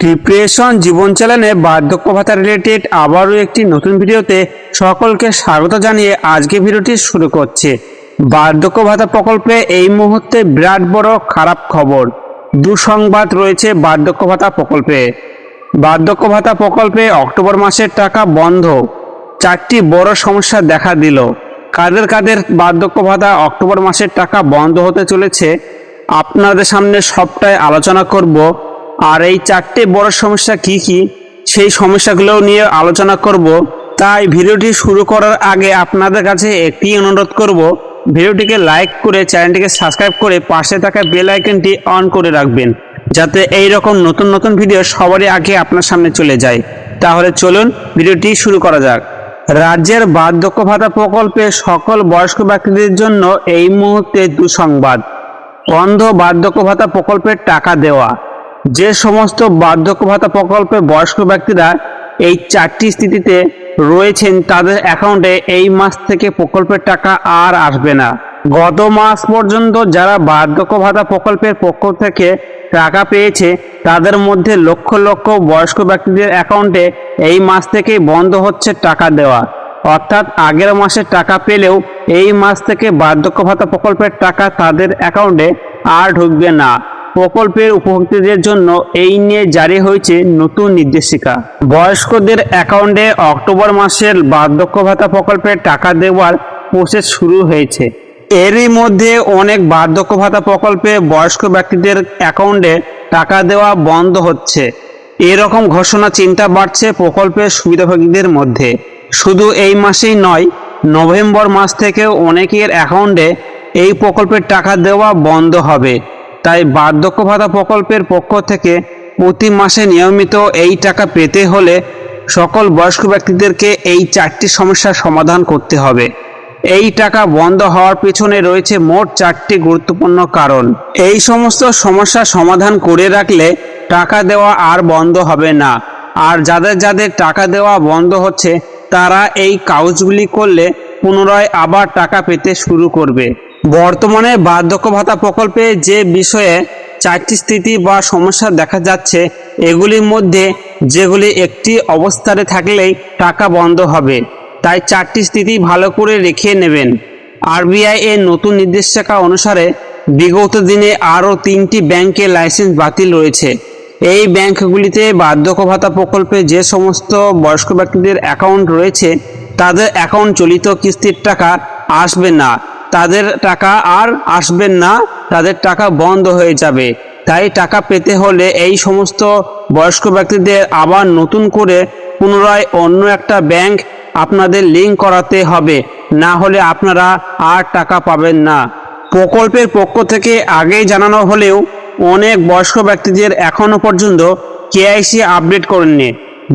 Depression জীবন চালানে বার্ধক্য ভাতা related আবারও একটি নতুন ভিডিওতে সকলকে স্বাগত জানিয়ে আজকে ভিডিওটি শুরু করছে। বার্ধক্য ভাতা প্রকল্পে এই মুহূর্তে বিরাট বড় খারাপ খবর। দুঃসংবাদ রয়েছে বার্ধক্য ভাতা প্রকল্পে। বার্ধক্য ভাতা প্রকল্পে অক্টোবর মাসের টাকা বন্ধ। চারটি বড় সমস্যা দেখা দিল। কাদের কাদের বার্ধক্য ভাতা অক্টোবর মাসের টাকা বন্ধ হতে চলেছে, আপনাদের সামনে সবটাই আলোচনা করব। আর এই চারটে বড় সমস্যা কি কি? সেই সমস্যাগুলো নিয়ে আলোচনা করব। তাই ভিডিওটি শুরু করার আগে আপনাদের কাছে একটি অনুরোধ করব। ভিডিওটিকে লাইক করে চ্যানেলটিকে সাবস্ক্রাইব করে পাশে থাকা বেল আইকনটি অন করে রাখবেন, যাতে এই রকম নতুন নতুন ভিডিও সবারই আগে আপনার সামনে চলে যায়। তাহলে চলুন ভিডিওটি শুরু করা যাক। রাজ্যের বার্ধক্য ভাতা প্রকল্পে সকল বয়স্ক ব্যক্তিদের জন্য এই মুহূর্তে দুঃসংবাদ। অন্ধ বার্ধক্য ভাতা প্রকল্পের টাকা দেওয়া। যে সমস্ত বার্ধক্য ভাতা প্রকল্পে বয়স্ক ব্যক্তিরা এই চারটি স্থিতিতে রয়েছেন, তাদের অ্যাকাউন্টে এই মাস থেকে প্রকল্পের টাকা আর আসবে না। গত মাস পর্যন্ত যারা বার্ধক্য ভাতা প্রকল্পের পক্ষ থেকে টাকা পেয়েছে, তাদের মধ্যে লক্ষ লক্ষ বয়স্ক ব্যক্তিদের অ্যাকাউন্টে এই মাস থেকেই বন্ধ হচ্ছে টাকা দেওয়া। অর্থাৎ আগের মাসে টাকা পেলেও এই মাস থেকে বার্ধক্য ভাতা প্রকল্পের টাকা তাদের অ্যাকাউন্টে আর ঢুকবে না। প্রকল্পের উপভোক্তাদের জন্য এই নিয়ে জারি হয়েছে নতুন নির্দেশিকা। বয়স্কদের অ্যাকাউন্টে অক্টোবর মাসের বার্ধক্য ভাতা প্রকল্পের টাকা দেওয়ার প্রসেস শুরু হয়েছে। এরই মধ্যে অনেক বার্ধক্য ভাতা প্রকল্পে বয়স্ক ব্যক্তিদের অ্যাকাউন্টে টাকা দেওয়া বন্ধ হচ্ছে। এরকম ঘোষণা চিন্তা বাড়ছে প্রকল্পের সুবিধাভোগীদের মধ্যে। শুধু এই মাসেই নয়, নভেম্বর মাস থেকেও অনেকের অ্যাকাউন্টে এই প্রকল্পের টাকা দেওয়া বন্ধ হবে। তাই বার্ধক্য ভাতা প্রকল্পের পক্ষ থেকে প্রতি মাসে নিয়মিত এই টাকা পেতে হলে সকল বয়স্ক ব্যক্তিদেরকে এই চারটি সমস্যার সমাধান করতে হবে। এই টাকা বন্ধ হওয়ার পেছনে রয়েছে মোট চারটি গুরুত্বপূর্ণ কারণ। এই সমস্ত সমস্যা সমাধান করে রাখলে টাকা দেওয়া আর বন্ধ হবে না। আর যাদের যাদের টাকা দেওয়া বন্ধ হচ্ছে, তারা এই কাগজগুলি করলে পুনরায় আবার টাকা পেতে শুরু করবে। বর্তমানে বার্ধক্য ভাতা প্রকল্পে যে বিষয়ে চারটি স্থিতি বা সমস্যা দেখা যাচ্ছে, এগুলির মধ্যে যেগুলি একটি অবস্থানে থাকলেই টাকা বন্ধ হবে, তাই চারটি স্থিতি ভালো করে রেখে নেবেন। আরবিআই এর নতুন নির্দেশিকা অনুসারে বিগত দিনে আরও তিনটি ব্যাংকের লাইসেন্স বাতিল রয়েছে। এই ব্যাংকগুলিতে বার্ধক্য ভাতা প্রকল্পে যে সমস্ত বয়স্ক ব্যক্তিদের অ্যাকাউন্ট রয়েছে, তাদের অ্যাকাউন্ট চলিত কিস্তির টাকা আসবে না। তাদের টাকা আর আসবেন না, তাদের টাকা বন্ধ হয়ে যাবে। তাই টাকা পেতে হলে এই সমস্ত বয়স্ক ব্যক্তিদের আবার নতুন করে পুনরায় অন্য একটা ব্যাংক আপনাদের লিঙ্ক করাতে হবে। না হলে আপনারা আর টাকা পাবেন না। প্রকল্পের পক্ষ থেকে আগেই জানানো হলেও অনেক বয়স্ক ব্যক্তিদের এখনও পর্যন্ত কেআইসি আপডেট করেননি।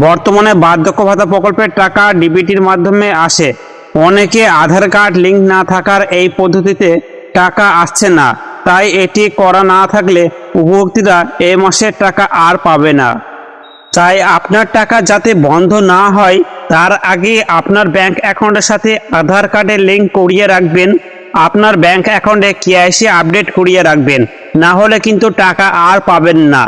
বর্তমানে বার্ধক্য ভাতা প্রকল্পের টাকা ডিবিটির মাধ্যমে আসে। অনেকে আধার কার্ড লিঙ্ক না থাকার এই পদ্ধতিতে টাকা আসছে না, তাই এটি করা না থাকলে উপভোক্তারা এ মাসের টাকা আর পাবে না। তাই আপনার টাকা যাতে বন্ধ না হয়, তার আগে আপনার ব্যাংক অ্যাকাউন্টের সাথে আধার কার্ডের লিঙ্ক করিয়ে রাখবেন, আপনার ব্যাংক অ্যাকাউন্টে কেআইসি আপডেট করিয়ে রাখবেন, না হলে কিন্তু টাকা আর পাবেন না।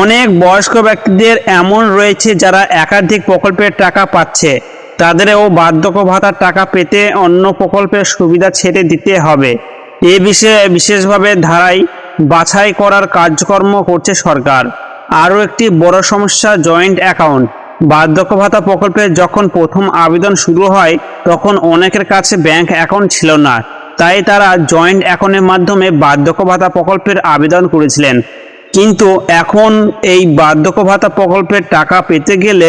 অনেক বয়স্ক ব্যক্তিদের এমন রয়েছে যারা একাধিক প্রকল্পের টাকা পাচ্ছে। তাদেরও বার্ধক্য ভাতার টাকা পেতে অন্য প্রকল্পের সুবিধা ছেড়ে দিতে হবে। এ বিষয়ে বিশেষভাবে ধারায় বাছাই করার কার্যক্রম করছে সরকার। আরও একটি বড় সমস্যা জয়েন্ট অ্যাকাউন্ট। বার্ধক্য ভাতা প্রকল্পে যখন প্রথম আবেদন শুরু হয়, তখন অনেকের কাছে ব্যাংক অ্যাকাউন্ট ছিল না। তাই তারা জয়েন্ট অ্যাকাউন্টের মাধ্যমে বার্ধক্য ভাতা প্রকল্পের আবেদন করেছিলেন। কিন্তু এখন এই বার্ধক্য ভাতা প্রকল্পের টাকা পেতে গেলে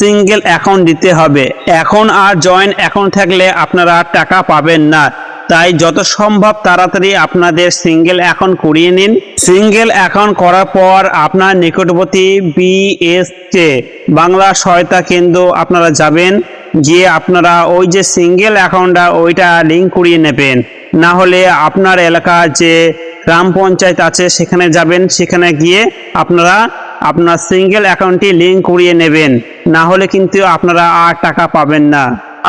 সিঙ্গেল অ্যাকাউন্ট দিতে হবে। এখন আর জয়েন্ট অ্যাকাউন্ট থাকলে আপনারা আর টাকা পাবেন না। তাই যত সম্ভব তাড়াতাড়ি আপনাদের সিঙ্গেল অ্যাকাউন্ট করিয়ে নিন। সিঙ্গেল অ্যাকাউন্ট করার পর আপনার নিকটবর্তী বিএসকে বাংলা সহায়তা কেন্দ্র আপনারা যাবেন। গিয়ে আপনারা ওই যে সিঙ্গেল অ্যাকাউন্টটা ওইটা লিঙ্ক করিয়ে নেবেন। না হলে আপনার এলাকা যে গ্রাম পঞ্চায়েত আছে, সেখানে যাবেন, সেখানে গিয়ে আপনারা আপনার সিঙ্গেল অ্যাকাউন্টটি লিঙ্ক করিয়ে নেবেন। না হলে কিন্তু আপনারা আর টাকা পাবেন না।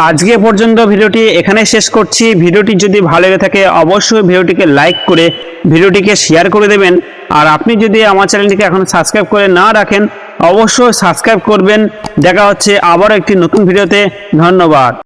আজকে পর্যন্ত ভিডিওটি এখানে শেষ করছি। ভিডিওটি যদি ভালো লেগে থাকে, অবশ্যই ভিডিওটিকে লাইক করে ভিডিওটিকে শেয়ার করে দেবেন। আর আপনি যদি আমার চ্যানেলটিকে এখন সাবস্ক্রাইব করে না রাখেন, অবশ্যই সাবস্ক্রাইব করবেন। দেখা হচ্ছে আবারও একটি নতুন ভিডিওতে। ধন্যবাদ।